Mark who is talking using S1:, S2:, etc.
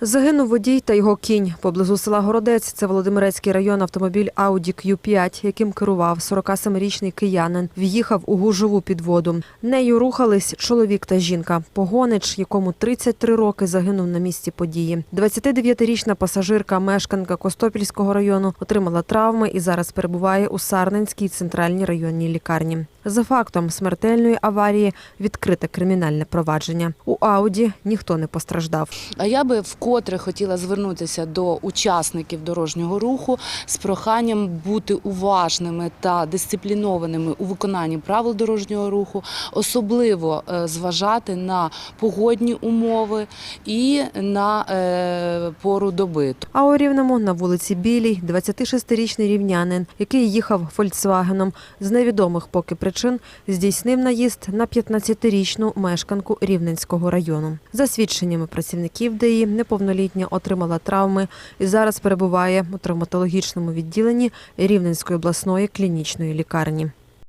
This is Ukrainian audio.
S1: Загинув водій та його кінь. Поблизу села Городець, це Володимирецький район, автомобіль Audi Q5, яким керував 47-річний киянин, в'їхав у гужову підводу. Нею рухались чоловік та жінка. Погонич, якому 33 роки, загинув на місці події. 29-річна пасажирка, мешканка Костопільського району, отримала травми і зараз перебуває у Сарненській центральній районній лікарні. За фактом смертельної аварії відкрите кримінальне провадження. У Ауді ніхто не постраждав.
S2: А я би вкотре хотіла звернутися до учасників дорожнього руху з проханням бути уважними та дисциплінованими у виконанні правил дорожнього руху, особливо е, зважати на погодні умови і на е, пору доби.
S1: А у Рівному на вулиці Білій 26-річний рівнянин, який їхав Фольксвагеном з невідомих поки причин, здійснив наїзд на 15-річну мешканку Рівненського району. За свідченнями працівників ДІ, неповнолітня отримала травми і зараз перебуває у травматологічному відділенні Рівненської обласної клінічної лікарні.